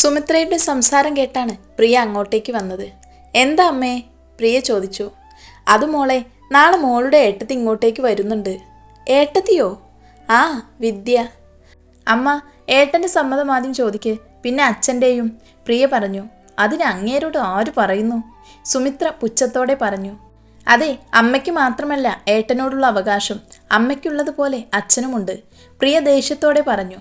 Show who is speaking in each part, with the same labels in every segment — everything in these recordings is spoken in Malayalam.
Speaker 1: സുമിത്രയുടെ സംസാരം കേട്ടാണ് പ്രിയ അങ്ങോട്ടേക്ക് വന്നത്. എന്താ അമ്മേ? പ്രിയ ചോദിച്ചു. അത് മോളെ നാളെ മോളുടെ ഏട്ടത്തി ഇങ്ങോട്ടേക്ക് വരുന്നുണ്ട്. ഏട്ടത്തിയോ? ആ വിദ്യ. അമ്മ ഏട്ടന്റെ സമ്മതം ആദ്യം ചോദിക്ക്. പിന്നെ അച്ഛന്റെയും. പ്രിയ പറഞ്ഞു. അതിന് അങ്ങേരോട് ആര് പറയുന്നു? സുമിത്ര പുച്ഛത്തോടെ പറഞ്ഞു. അതെ അമ്മയ്ക്ക് മാത്രമല്ല ഏട്ടനോടുള്ള അവകാശം. അമ്മയ്ക്കുള്ളതുപോലെ അച്ഛനുമുണ്ട്. പ്രിയ ദേഷ്യത്തോടെ പറഞ്ഞു.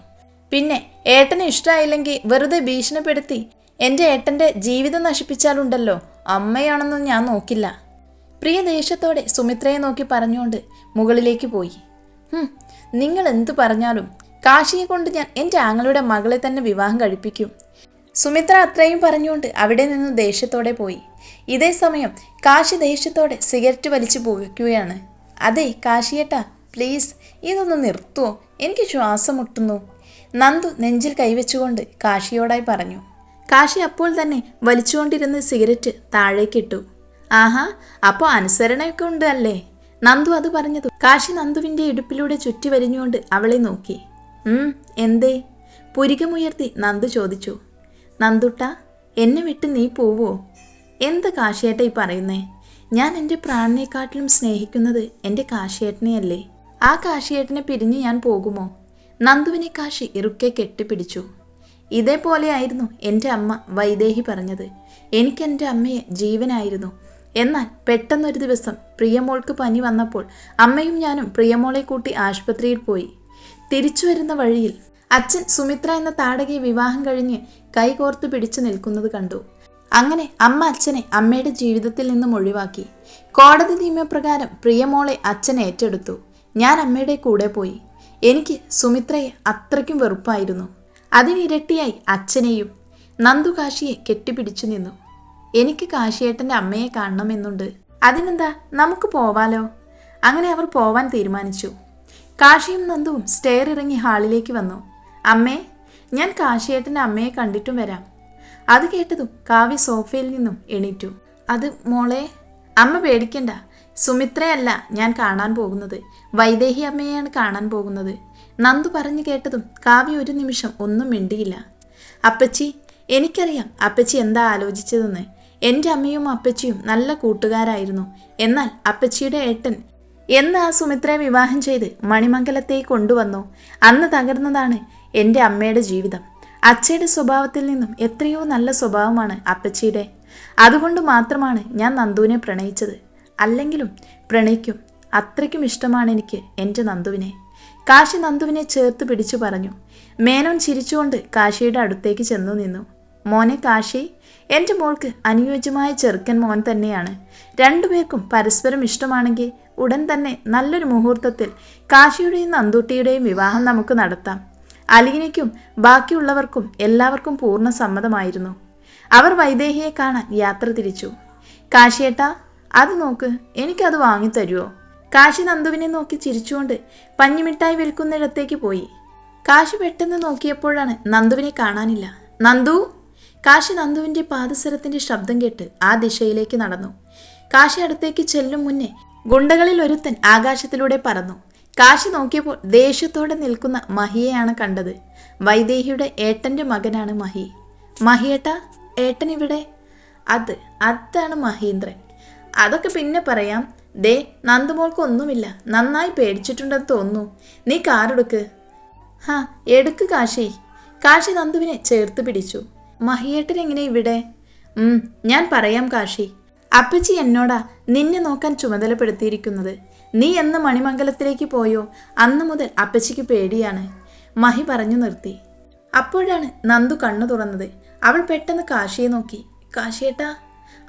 Speaker 1: പിന്നെ ഏട്ടന് ഇഷ്ടമായില്ലെങ്കിൽ വെറുതെ ഭീഷണിപ്പെടുത്തി എന്റെ ഏട്ടന്റെ ജീവിതം നശിപ്പിച്ചാലുണ്ടല്ലോ. അമ്മയാണെന്ന് ഞാൻ നോക്കില്ല. പ്രിയ ദേഷ്യത്തോടെ സുമിത്രയെ നോക്കി പറഞ്ഞുകൊണ്ട് മുകളിലേക്ക് പോയി. നിങ്ങൾ എന്തു പറഞ്ഞാലും കാശിയെ കൊണ്ട് ഞാൻ എന്റെ ആങ്ങളുടെ മകളെ തന്നെ വിവാഹം കഴിപ്പിക്കും. സുമിത്ര അത്രയും പറഞ്ഞുകൊണ്ട് അവിടെ നിന്ന് ദേഷ്യത്തോടെ പോയി. ഇതേ സമയം കാശി ദേഷ്യത്തോടെ സിഗരറ്റ് വലിച്ചു പുകയ്ക്കുകയാണ്. അതെ കാശിയേട്ടാ പ്ലീസ് ഇതൊന്ന് നിർത്തുവോ എനിക്ക് ശ്വാസം മുട്ടുന്നു. നന്ദു നെഞ്ചിൽ കൈവച്ചുകൊണ്ട് കാശിയോടായി പറഞ്ഞു. കാശി അപ്പോൾ തന്നെ വലിച്ചുകൊണ്ടിരുന്ന സിഗരറ്റ് താഴേക്കിട്ടു. ആഹാ അപ്പോൾ അനുസരണയൊക്കെ ഉണ്ട് അല്ലേ? നന്ദു അത് പറഞ്ഞതു കാശി നന്ദുവിന്റെ ഇടുപ്പിലൂടെ ചുറ്റി വരിഞ്ഞുകൊണ്ട് അവളെ നോക്കി. എന്തേ? പുരികമുയർത്തി നന്ദു ചോദിച്ചു. നന്ദുട്ട എന്നെ വിട്ട് നീ പോവോ? എന്ത് കാശിയേട്ട ഈ പറയുന്നേ? ഞാൻ എന്റെ പ്രാണനെക്കാട്ടിലും സ്നേഹിക്കുന്നത് എന്റെ കാശിയേട്ടനെയല്ലേ? ആ കാശിയേട്ടനെ പിരിഞ്ഞ് ഞാൻ പോകുമോ? നന്ദുവിനെ കാശി ഇറുക്കെ കെട്ടിപ്പിടിച്ചു. ഇതേപോലെയായിരുന്നു എന്റെ അമ്മ വൈദേഹി പറഞ്ഞത്. എനിക്ക് എന്റെ അമ്മയെ ജീവനായിരുന്നു. എന്നാൽ പെട്ടെന്നൊരു ദിവസം പ്രിയമോൾക്ക് പനി വന്നപ്പോൾ അമ്മയും ഞാനും പ്രിയമോളെ കൂട്ടി ആശുപത്രിയിൽ പോയി. തിരിച്ചു വരുന്ന വഴിയിൽ അച്ഛൻ സുമിത്ര എന്ന താടകയെ വിവാഹം കഴിഞ്ഞ് കൈകോർത്ത് പിടിച്ചു നിൽക്കുന്നത് കണ്ടു. അങ്ങനെ അമ്മ അച്ഛനെ അമ്മയുടെ ജീവിതത്തിൽ നിന്നും ഒഴിവാക്കി. കോടതി നിയമപ്രകാരം പ്രിയമോളെ അച്ഛൻ ഏറ്റെടുത്തു. ഞാൻ അമ്മയുടെ കൂടെ പോയി. എനിക്ക് സുമിത്രയെ അത്രയ്ക്കും വെറുപ്പായിരുന്നു. അതിനിരട്ടിയായി അച്ഛനെയും നന്ദു കാശിയെ കെട്ടിപ്പിടിച്ചു നിന്നു. എനിക്ക് കാശിയേട്ടന്റെ അമ്മയെ കാണണമെന്നുണ്ട്. അതിനെന്താ നമുക്ക് പോവാലോ? അങ്ങനെ അവർ പോവാൻ തീരുമാനിച്ചു. കാശിയും നന്ദുവും സ്റ്റെയർ ഇറങ്ങി ഹാളിലേക്ക് വന്നു. അമ്മേ ഞാൻ കാശിയേട്ടന്റെ അമ്മയെ കണ്ടിട്ടും വരാം. അത് കേട്ടതും കാവ്യ സോഫയിൽ നിന്നും എണീറ്റു. അത് മോളെ അമ്മ പേടിക്കണ്ട. സുമിത്രയല്ല ഞാൻ കാണാൻ പോകുന്നത്. വൈദേഹി അമ്മയെയാണ് കാണാൻ പോകുന്നത്. നന്ദു പറഞ്ഞു കേട്ടതും കാവ്യ ഒരു നിമിഷം ഒന്നും മിണ്ടിയില്ല. അപ്പച്ചി എനിക്കറിയാം അപ്പച്ചി എന്താ ആലോചിച്ചതെന്ന്. എന്റെ അമ്മയും അപ്പച്ചിയും നല്ല കൂട്ടുകാരായിരുന്നു. എന്നാൽ അപ്പച്ചിയുടെ ഏട്ടൻ എന്ന് ആ സുമിത്രയെ വിവാഹം ചെയ്ത് മണിമംഗലത്തേക്ക് കൊണ്ടുവന്നു. അന്ന് തകർന്നതാണ് എന്റെ അമ്മയുടെ ജീവിതം. അച്ഛയുടെ സ്വഭാവത്തിൽ നിന്നും എത്രയോ നല്ല സ്വഭാവമാണ് അപ്പച്ചിയുടെ. അതുകൊണ്ട് മാത്രമാണ് ഞാൻ നന്ദുവിനെ പ്രണയിച്ചത്. അല്ലെങ്കിലും പ്രണയിക്കും അത്രയ്ക്കും ഇഷ്ടമാണ് എനിക്ക് എന്റെ നന്ദുവിനെ. കാശി നന്ദുവിനെ ചേർത്ത് പിടിച്ചു പറഞ്ഞു. മേനോൻ ചിരിച്ചുകൊണ്ട് കാശിയുടെ അടുത്തേക്ക് ചെന്നു നിന്നു. മോനെ കാശി എന്റെ മോൾക്ക് അനുയോജ്യമായ ചെറുക്കൻ മോൻ തന്നെയാണ്. രണ്ടുപേർക്കും പരസ്പരം ഇഷ്ടമാണെങ്കിൽ ഉടൻ തന്നെ നല്ലൊരു മുഹൂർത്തത്തിൽ കാശിയുടെയും നന്ദുട്ടിയുടെയും വിവാഹം നമുക്ക് നടത്താം. അലീനയ്ക്കും ബാക്കിയുള്ളവർക്കും എല്ലാവർക്കും പൂർണ സമ്മതമായിരുന്നു. അവർ വൈദേഹിയെ കാണാൻ യാത്ര തിരിച്ചു. കാശിയേട്ടാ അത് നോക്ക് എനിക്കത് വാങ്ങിത്തരുമോ കാശി നന്ദുവിനെ നോക്കി ചിരിച്ചുകൊണ്ട് പഞ്ഞിമിഠായി വിൽക്കുന്നിടത്തേക്ക് പോയി. കാശി പെട്ടെന്ന് നോക്കിയപ്പോഴാണ് നന്ദുവിനെ കാണാനില്ല. നന്ദു? കാശി നന്ദുവിന്റെ പാദസരത്തിന്റെ ശബ്ദം കേട്ട് ആ ദിശയിലേക്ക് നടന്നു. കാശി അടുത്തേക്ക് ചെല്ലും മുന്നേ ഗുണ്ടകളിൽ ഒരുത്തൻ ആകാശത്തിലൂടെ പറന്നു. കാശി നോക്കിയപ്പോൾ ദേഷ്യത്തോടെ നിൽക്കുന്ന മഹിയെയാണ് കണ്ടത്. വൈദേഹിയുടെ ഏട്ടന്റെ മകനാണ് മഹി. മഹിയേട്ട ഏട്ടൻ ഇവിടെ? അത് അതാണ് മഹീന്ദ്രൻ. അതൊക്കെ പിന്നെ പറയാം. ദേ നന്ദുമോൾക്ക് ഒന്നുമില്ല നന്നായി പേടിച്ചിട്ടുണ്ടെന്ന് തോന്നുന്നു. നീ കാറെടുക്ക്. ഹാ എടുക്ക് കാശി. കാശി നന്ദുവിനെ ചേർത്ത് പിടിച്ചു. മഹിയേട്ടൻ എങ്ങനെ ഇവിടെ? ഞാൻ പറയാം കാശി. അപ്പച്ചി എന്നോടാ നിന്നെ നോക്കാൻ ചുമതലപ്പെടുത്തിയിരിക്കുന്നത്. നീ എന്ന് മണിമംഗലത്തിലേക്ക് പോയോ? അന്ന് മുതൽ അപ്പച്ചിക്ക് പേടിയാണ്. മഹി പറഞ്ഞു നിർത്തി. അപ്പോഴാണ് നന്ദു കണ്ണു തുറന്നത്. അവൾ പെട്ടെന്ന് കാശിയെ നോക്കി. കാശിയേട്ടാ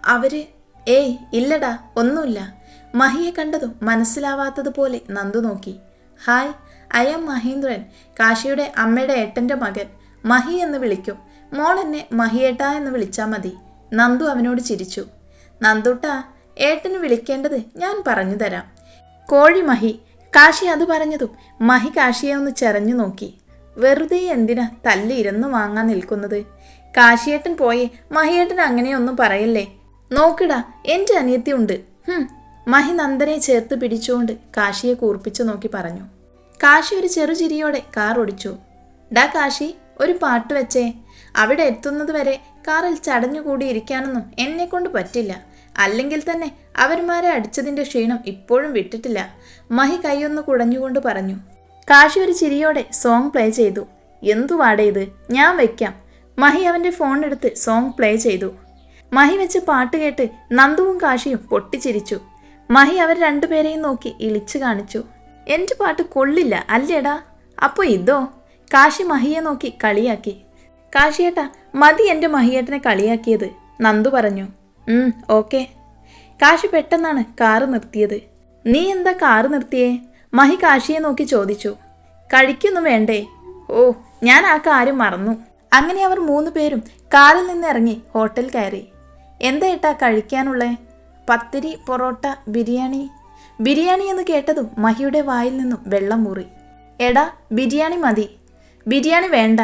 Speaker 1: അവർ ഏയ് ഇല്ലടാ ഒന്നുമില്ല. മഹിയെ കണ്ടതും മനസ്സിലാവാത്തതുപോലെ നന്ദു നോക്കി. ഹായ് ഐ എം മഹീന്ദ്രൻ കാശിയുടെ അമ്മയുടെ ഏട്ടന്റെ മകൻ. മഹി എന്ന് വിളിക്കും. മോൾ എന്നെ മഹിയേട്ട എന്ന് വിളിച്ചാൽ മതി. നന്ദു അവനോട് ചിരിച്ചു. നന്ദുട്ട ഏട്ടന് വിളിക്കേണ്ടത് ഞാൻ പറഞ്ഞു തരാം. കോഴി മഹി കാശി അത് പറഞ്ഞതും മഹി കാശിയെ ഒന്ന് ചെറഞ്ഞു നോക്കി. വെറുതെ എന്തിനാ തല്ലി ഇരുന്ന് വാങ്ങാൻ നിൽക്കുന്നത്? കാശിയേട്ടൻ പോയി മഹിയേട്ടൻ അങ്ങനെയൊന്നും പറയല്ലേ? നോക്കിടാ എന്റെ അനിയത്തി ഉണ്ട് മഹി നന്ദനെ ചേർത്ത് പിടിച്ചുകൊണ്ട് കാശിയെ കൂർപ്പിച്ചു നോക്കി പറഞ്ഞു. കാശി ഒരു ചെറുചിരിയോടെ കാർ ഓടിച്ചു. ഡാ കാശി ഒരു പാട്ട് വെച്ചേ. അവിടെ എത്തുന്നത് വരെ കാറിൽ ചടഞ്ഞുകൂടി ഇരിക്കാനൊന്നും എന്നെ കൊണ്ട് പറ്റില്ല. അല്ലെങ്കിൽ തന്നെ അവന്മാരെ അടിച്ചതിന്റെ ക്ഷീണം ഇപ്പോഴും വിട്ടിട്ടില്ല. മഹി കൈയൊന്ന് കുടഞ്ഞുകൊണ്ട് പറഞ്ഞു. കാശി ഒരു ചിരിയോടെ സോങ് പ്ലേ ചെയ്തു. എന്തുവാടേ ഇത്? ഞാൻ വെക്കാം. മഹി അവന്റെ ഫോൺ എടുത്ത് സോങ് പ്ലേ ചെയ്തു. മഹി വെച്ച് പാട്ട് കേട്ട് നന്ദുവും കാശിയും പൊട്ടിച്ചിരിച്ചു. മഹി അവർ രണ്ടുപേരെയും നോക്കി ഇളിച്ചു കാണിച്ചു. എന്റെ പാട്ട് കൊള്ളില്ല അല്ലേടാ? അപ്പോൾ ഇതോ? കാശി മഹിയെ നോക്കി കളിയാക്കി. കാശിയേട്ടാ മതി എന്റെ മഹിയേട്ടനെ കളിയാക്കിയത് നന്ദു പറഞ്ഞു. ഓക്കെ. കാശി പെട്ടെന്നാണ് കാറ് നിർത്തിയത്. നീ എന്താ കാറ് നിർത്തിയേ? മഹി കാശിയെ നോക്കി ചോദിച്ചു. കഴിക്കൊന്നും വേണ്ടേ? ഓ ഞാൻ ആ കാര്യം മറന്നു. അങ്ങനെ അവർ മൂന്ന് പേരും കാറിൽ നിന്ന് ഇറങ്ങി ഹോട്ടൽ കയറി. എന്താ കഴിക്കാനുള്ളേ? പത്തിരി പൊറോട്ട ബിരിയാണി. ബിരിയാണി എന്ന് കേട്ടതും മഹിയുടെ വായിൽ നിന്നും വെള്ളം മുറി എടാ ബിരിയാണി മതി. ബിരിയാണി വേണ്ട.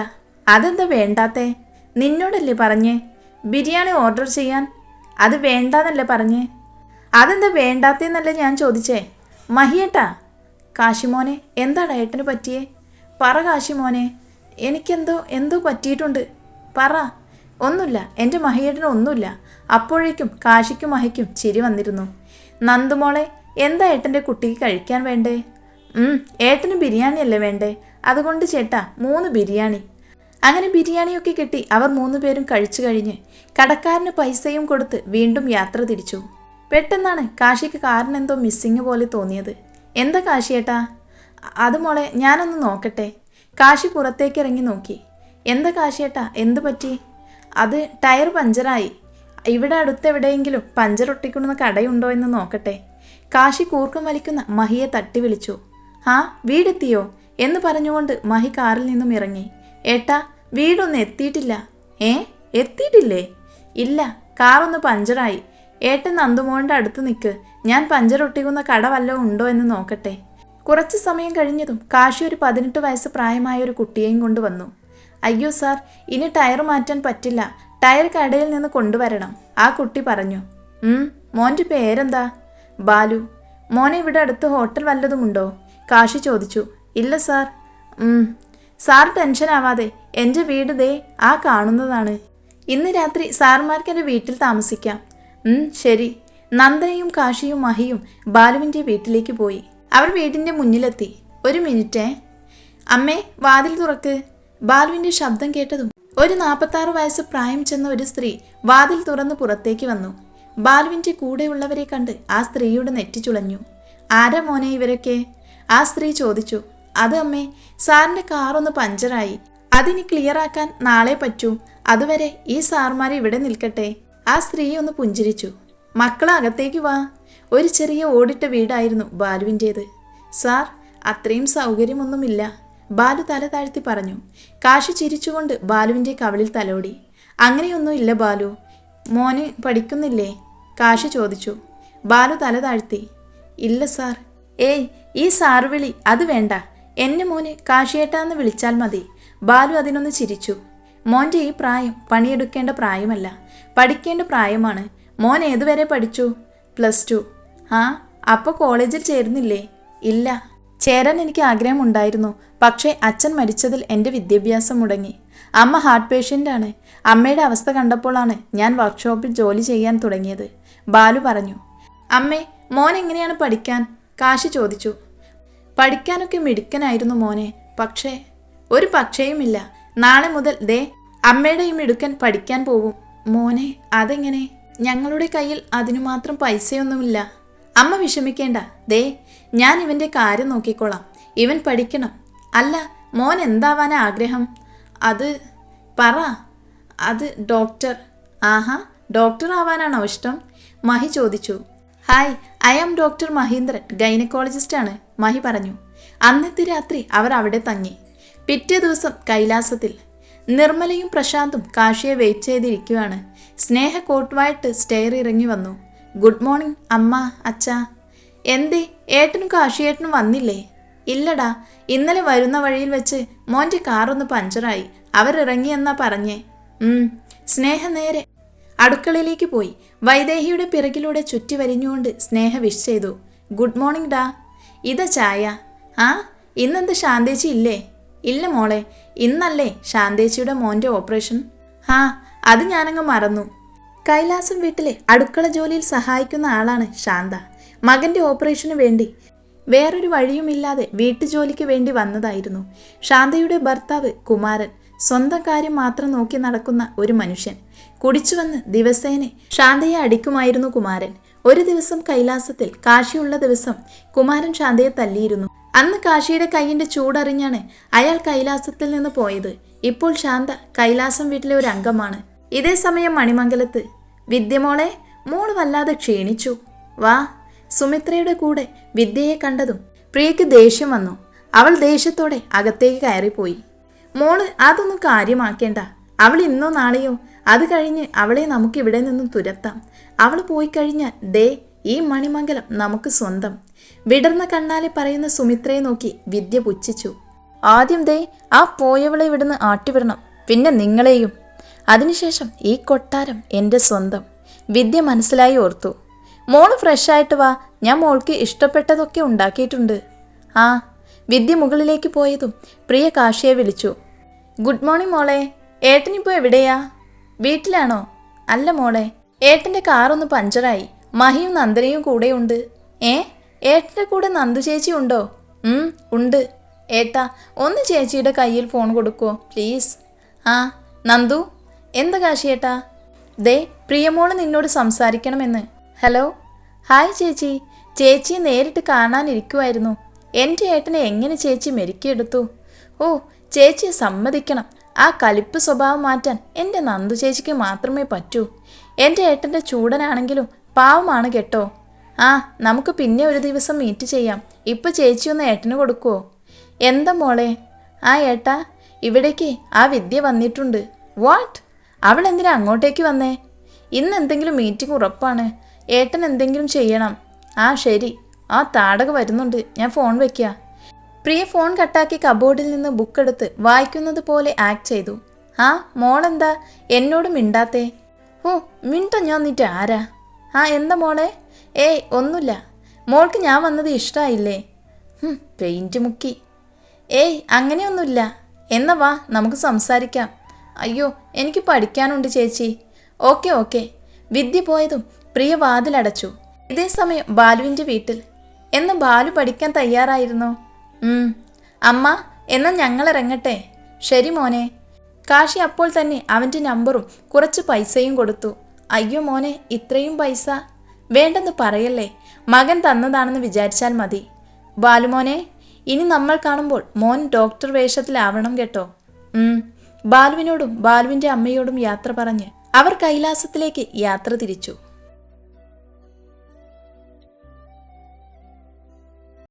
Speaker 1: അതെന്താ വേണ്ടാത്തേ? നിന്നോടല്ലേ പറഞ്ഞേ? ബിരിയാണി ഓർഡർ ചെയ്യാൻ? അത് വേണ്ടാന്നല്ലേ പറഞ്ഞേ? അതെന്താ വേണ്ടാത്തേന്നല്ലേ ഞാൻ ചോദിച്ചേ? മഹിയേട്ടാ കാശിമോനെ എന്താടാ ഏട്ടന് പറ്റിയേ? പറ കാശിമോനെ. എനിക്കെന്തോ എന്തോ പറ്റിയിട്ടുണ്ട്. പറ. ഒന്നുമില്ല എന്റെ മഹിയേട്ടന് ഒന്നുമില്ല. അപ്പോഴേക്കും കാശിക്കും മഹയ്ക്കും ചിരി വന്നിരുന്നു. നന്ദുമോളെ എന്താ ഏട്ടന്റെ കുട്ടിക്ക് കഴിക്കാൻ വേണ്ടേ? ഏട്ടന് ബിരിയാണി അല്ലേ വേണ്ടേ? അതുകൊണ്ട് ചേട്ടാ മൂന്ന് ബിരിയാണി. അങ്ങനെ ബിരിയാണിയൊക്കെ കിട്ടി അവർ മൂന്ന് പേരും കഴിച്ചു കഴിഞ്ഞ് കടക്കാരന് പൈസയും കൊടുത്ത് വീണ്ടും യാത്ര തിരിച്ചു. പെട്ടെന്നാണ് കാശിക്ക് കാറിനെന്തോ മിസ്സിങ് പോലെ തോന്നിയത്. എന്താ കാശിയേട്ടാ അത് മോളെ ഞാനൊന്ന് നോക്കട്ടെ. കാശി പുറത്തേക്ക് ഇറങ്ങി നോക്കി. എന്താ കാശിയേട്ടാ എന്ത് പറ്റി? അത് ടയർ പഞ്ചറായി. ഇവിടെ അടുത്തെവിടെയെങ്കിലും പഞ്ചർ ഒട്ടിക്കുന്ന കടയുണ്ടോ എന്ന് നോക്കട്ടെ. കാശി കൂർക്കം വലിക്കുന്ന മഹിയെ തട്ടി വിളിച്ചു. ആ വീടെത്തിയോ? എന്ന് പറഞ്ഞുകൊണ്ട് മഹി കാറിൽ നിന്നും ഇറങ്ങി. ഏട്ടാ വീടൊന്നും എത്തിയിട്ടില്ല. ഏ? എത്തിയിട്ടില്ലേ? ഇല്ല കാറൊന്ന് പഞ്ചറായി. ഏട്ടൻ നന്ദുമോളുടെ അടുത്ത് നിൽക്ക് ഞാൻ പഞ്ചർ ഒട്ടിക്കുന്ന കട വല്ലതും ഉണ്ടോ എന്ന് നോക്കട്ടെ. കുറച്ച് സമയം കഴിഞ്ഞതും കാശി ഒരു പതിനെട്ട് വയസ്സ് പ്രായമായ ഒരു കുട്ടിയെയും കൊണ്ടുവന്നു അയ്യോ സാർ ഇനി ടയർ മാറ്റാൻ പറ്റില്ല. ടയർ കടയിൽ നിന്ന് കൊണ്ടുവരണം. ആ കുട്ടി പറഞ്ഞു. മോന്റെ പേരെന്താ? ബാലു. മോനെ ഇവിടെ അടുത്ത് ഹോട്ടൽ വല്ലതുമുണ്ടോ കാശി ചോദിച്ചു. ഇല്ല സാർ. സാർ ടെൻഷൻ ആവാതെ എന്റെ വീട് ദേ ആ കാണുന്നതാണ്. ഇന്ന് രാത്രി സാർമാർക്ക് എന്റെ വീട്ടിൽ താമസിക്കാം. ശരി. നന്ദനയും കാശിയും മഹിയും ബാലുവിന്റെ വീട്ടിലേക്ക് പോയി. അവർ വീടിന്റെ മുന്നിലെത്തി. ഒരു മിനിറ്റേ. അമ്മേ വാതിൽ തുറക്ക്. ബാലുവിന്റെ ശബ്ദം കേട്ടതും ഒരു നാൽപ്പത്താറ് വയസ്സ് പ്രായം ചെന്ന ഒരു സ്ത്രീ വാതിൽ തുറന്ന് പുറത്തേക്ക് വന്നു. ബാലുവിന്റെ കൂടെയുള്ളവരെ കണ്ട് ആ സ്ത്രീയുടെ നെറ്റി ചുളഞ്ഞു. ആരാ മോനെ ഇവരൊക്കെ? ആ സ്ത്രീ ചോദിച്ചു. അത് അമ്മേ സാറിന്റെ കാറൊന്ന് പഞ്ചറായി. അതിനി ക്ലിയർ ആക്കാൻ നാളെ പറ്റൂ. അതുവരെ ഈ സാർമാർ ഇവിടെ നിൽക്കട്ടെ. ആ സ്ത്രീ ഒന്ന് പുഞ്ചിരിച്ചു. മക്കളെ അകത്തേക്ക് വാ. ഒരു ചെറിയ ഓടിട്ട വീടായിരുന്നു ബാലുവിന്റേത് സാർ അത്രയും സൗകര്യമൊന്നുമില്ല. ബാലു തല താഴ്ത്തി പറഞ്ഞു കാശി ചിരിച്ചുകൊണ്ട് ബാലുവിന്റെ കവളിൽ തലോടി. അങ്ങനെയൊന്നും ഇല്ല ബാലു. മോന് പഠിക്കുന്നില്ലേ? കാശി ചോദിച്ചു. ബാലു തല താഴ്ത്തി ഇല്ല സാർ. ഏയ് ഈ സാർ വിളി അത് വേണ്ട. എന്നെ മോന് കാശിയേട്ടാന്ന് വിളിച്ചാൽ മതി. ബാലു അതിനൊന്ന് ചിരിച്ചു. മോന്റെ ഈ പ്രായം പണിയെടുക്കേണ്ട പ്രായമല്ല. പഠിക്കേണ്ട പ്രായമാണ്. മോൻ ഏതുവരെ പഠിച്ചു? Plus two. ആ അപ്പോൾ കോളേജിൽ ചേരുന്നില്ലേ? ഇല്ല. ചേരാൻ എനിക്ക് ആഗ്രഹമുണ്ടായിരുന്നു. പക്ഷേ അച്ഛൻ മരിച്ചതിൽ എന്റെ വിദ്യാഭ്യാസം മുടങ്ങി. അമ്മ ഹാർട്ട് പേഷ്യന്റാണ് അമ്മയുടെ അവസ്ഥ കണ്ടപ്പോഴാണ് ഞാൻ വർക്ക്ഷോപ്പിൽ ജോലി ചെയ്യാൻ തുടങ്ങിയത്. ബാലു പറഞ്ഞു അമ്മേ മോൻ എങ്ങനെയാണ് പഠിക്കാൻ? കാശി ചോദിച്ചു. പഠിക്കാനൊക്കെ മിടുക്കനായിരുന്നു മോനെ. പക്ഷേ ഒരു പക്ഷേയുമില്ല. നാളെ മുതൽ ദേ അമ്മയുടെ ഈ മിടുക്കൻ പഠിക്കാൻ പോകും മോനെ അതെങ്ങനെ? ഞങ്ങളുടെ കയ്യിൽ അതിനു മാത്രം പൈസയൊന്നുമില്ല. അമ്മ വിഷമിക്കേണ്ട. ദേ ഞാൻ ഇവന്റെ കാര്യം നോക്കിക്കോളാം. ഇവൻ പഠിക്കണം. അല്ല മോൻ എന്താവാനാ ആഗ്രഹം? അത് പറ. അത് ഡോക്ടർ. ആഹാ ഡോക്ടർ ആവാനാണോ ഇഷ്ടം? മഹി ചോദിച്ചു. Hi I am doctor Mahindran gynaecologist ആണ്. മഹി പറഞ്ഞു. അന്നത്തെ രാത്രി അവർ അവിടെ തങ്ങി. പിറ്റേ ദിവസം കൈലാസത്തിൽ നിർമ്മലയും പ്രശാന്തും കാശിയെ വെയിറ്റ് ചെയ്തിരിക്കുകയാണ്. സ്നേഹ കോട്ടുവായിട്ട് സ്റ്റെയർ ഇറങ്ങി വന്നു. ഗുഡ് മോർണിംഗ് അമ്മ അച്ഛ. എന്തേ? ഏട്ടനും കാശിയേട്ടനും വന്നില്ലേ? ഇല്ലടാ ഇന്നലെ വരുന്ന വഴിയിൽ വെച്ച് മോന്റെ കാറൊന്ന് പഞ്ചറായി. അവരിറങ്ങിയെന്നാ പറഞ്ഞേ. സ്നേഹ നേരെ. അടുക്കളയിലേക്ക് പോയി. വൈദേഹിയുടെ പിറകിലൂടെ ചുറ്റി വരിഞ്ഞുകൊണ്ട് സ്നേഹ വിഷ് ചെയ്തു. ഗുഡ് മോർണിംഗ് ഡാ. ഇതാ ചായ. ആ ഇന്നെന്ത് ശാന്തേച്ചി ഇല്ലേ? ഇല്ല മോളെ ഇന്നല്ലേ ശാന്തേച്ചിയുടെ മോന്റെ ഓപ്പറേഷൻ. ആ അത് ഞാനങ്ങ് മറന്നു. കൈലാസം വീട്ടിലെ അടുക്കള ജോലിയിൽ സഹായിക്കുന്ന ആളാണ് ശാന്ത. മകന്റെ ഓപ്പറേഷന് വേണ്ടി. വേറൊരു വഴിയുമില്ലാതെ വീട്ടുജോലിക്ക് വേണ്ടി വന്നതായിരുന്നു. ശാന്തയുടെ ഭർത്താവ് കുമാരൻ സ്വന്തം കാര്യം മാത്രം നോക്കി നടക്കുന്ന ഒരു മനുഷ്യൻ. കുടിച്ചു വന്ന് ദിവസേനെ ശാന്തയെ അടിക്കുമായിരുന്നു കുമാരൻ. ഒരു ദിവസം കൈലാസത്തിൽ കാശിയുള്ള ദിവസം കുമാരൻ ശാന്തയെ തല്ലിയിരുന്നു. അന്ന് കാശിയുടെ കൈയിന്റെ ചൂടറിഞ്ഞാണ് അയാൾ കൈലാസത്തിൽ നിന്ന് പോയത്. ഇപ്പോൾ ശാന്ത കൈലാസം വീട്ടിലെ ഒരു അംഗമാണ്. ഇതേ സമയം മണിമംഗലത്ത് വിദ്യമോളെ മോൾ വല്ലാതെ ക്ഷീണിച്ചു. വാ സുമിത്രയുടെ കൂടെ വിദ്യയെ കണ്ടതും പ്രിയയ്ക്ക് ദേഷ്യം വന്നു. അവൾ ദേഷ്യത്തോടെ അകത്തേക്ക് കയറിപ്പോയി. മോൾ അതൊന്നും കാര്യമാക്കേണ്ട. അവൾ ഇന്നോ നാളെയോ അത് കഴിഞ്ഞ് അവളെ നമുക്ക് ഇവിടെ നിന്നും തുരത്താം. അവൾ പോയി കഴിഞ്ഞാൽ ദേ ഈ മണിമംഗലം നമുക്ക് സ്വന്തം. വിടർന്ന കണ്ണാലെ പറയുന്ന സുമിത്രയെ നോക്കി വിദ്യ പുച്ഛിച്ചു. ആദ്യം ദേ ആ പോയവളെ ഇവിടുന്ന് ആട്ടിവിടണം. പിന്നെ നിങ്ങളെയും. അതിനുശേഷം ഈ കൊട്ടാരം എന്റെ സ്വന്തം. വിദ്യ മനസ്സിലായി ഓർത്തു. മോൾ ഫ്രഷായിട്ട് വാ. ഞാൻ മോൾക്ക് ഇഷ്ടപ്പെട്ടതൊക്കെ ഉണ്ടാക്കിയിട്ടുണ്ട്. ആ വിദ്യ മുകളിലേക്ക് പോയതും പ്രിയ കാശിയെ വിളിച്ചു. ഗുഡ് മോർണിംഗ് മോളെ. ഏട്ടനിപ്പോൾ എവിടെയാ? വീട്ടിലാണോ? അല്ല മോളെ. ഏട്ടന്റെ കാറൊന്ന് പഞ്ചറായി. മഹിയും നന്ദനയും കൂടെയുണ്ട്. ഏ ഏട്ടന്റെ കൂടെ നന്ദു ചേച്ചി ഉണ്ടോ? ഉണ്ട്. ഏട്ടാ ഒന്ന് ചേച്ചിയുടെ കയ്യിൽ ഫോൺ കൊടുക്കുമോ പ്ലീസ്? ആ നന്ദു എന്താ കാശിയേട്ടാ? ദേ പ്രിയമോൾ നിന്നോട് സംസാരിക്കണമെന്ന്. ഹലോ. ഹായ് ചേച്ചി. ചേച്ചി നേരിട്ട് കാണാനിരിക്കുമായിരുന്നു എന്റെ ഏട്ടനെ എങ്ങനെ ചേച്ചി മെരുക്കിയെടുത്തു? ഓ ചേച്ചിയെ സമ്മതിക്കണം. ആ കലിപ്പ് സ്വഭാവം മാറ്റാൻ എന്റെ നന്ദു ചേച്ചിക്ക് മാത്രമേ പറ്റൂ. എന്റെ ഏട്ടന്റെ ചൂടനാണെങ്കിലും പാവമാണ് കേട്ടോ. ആ നമുക്ക് പിന്നെ ഒരു ദിവസം മീറ്റ് ചെയ്യാം. ഇപ്പൊ ചേച്ചി ഒന്ന് ഏട്ടന് കൊടുക്കുവോ? എന്താ മോളെ? ആ ഏട്ടാ ഇവിടേക്ക് ആ വിദ്യ വന്നിട്ടുണ്ട്. വാട്ട്? അവൾ എന്തിനാ അങ്ങോട്ടേക്ക് വന്നേ? ഇന്ന് എന്തെങ്കിലും മീറ്റിംഗ് ഉറപ്പാണ്. ഏട്ടൻ എന്തെങ്കിലും ചെയ്യണം. ആ ശരി. ആ താടക വരുന്നുണ്ട്. ഞാൻ ഫോൺ വെക്കുക പ്രിയ ഫോൺ കട്ടാക്കി കബോർഡിൽ നിന്ന് ബുക്ക് എടുത്ത് വായിക്കുന്നത് പോലെ ആക്ട് ചെയ്തു. ആ മോളെന്താ? എന്നോട് മിണ്ടാത്തേ? ഓ മിണ്ട ഞാൻ നിറ്റ് ആരാ? ആ എന്താ മോളെ? ഏയ് ഒന്നുമില്ല. മോൾക്ക് ഞാൻ വന്നത് ഇഷ്ടമായില്ലേ പെയിന്റ് മുക്കി. ഏയ് അങ്ങനെയൊന്നുമില്ല. എന്നാ വാ നമുക്ക് സംസാരിക്കാം. അയ്യോ എനിക്ക് പഠിക്കാനുണ്ട് ചേച്ചി. Okay okay. വിദ്യ പോയതും പ്രിയ വാതിലടച്ചു ഇതേ സമയം ബാലുവിന്റെ വീട്ടിൽ എന്ന് ബാലു പഠിക്കാൻ തയ്യാറായിരുന്നു. അമ്മ എന്ന ഞങ്ങൾ ഇറങ്ങട്ടെ. ശരി മോനെ. കാശി അപ്പോൾ തന്നെ അവന്റെ നമ്പറും കുറച്ച് പൈസയും കൊടുത്തു. അയ്യോ മോനെ ഇത്രയും പൈസ? വേണ്ടെന്ന് പറയല്ലേ മകൻ തന്നതാണെന്ന് വിചാരിച്ചാൽ മതി. ബാലുമോനെ ഇനി നമ്മൾ കാണുമ്പോൾ മോൻ ഡോക്ടർ വേഷത്തിലാവണം കേട്ടോ. ബാലുവിനോടും ബാലുവിന്റെ അമ്മയോടും യാത്ര പറഞ്ഞ് അവർ കൈലാസത്തിലേക്ക് യാത്ര തിരിച്ചു.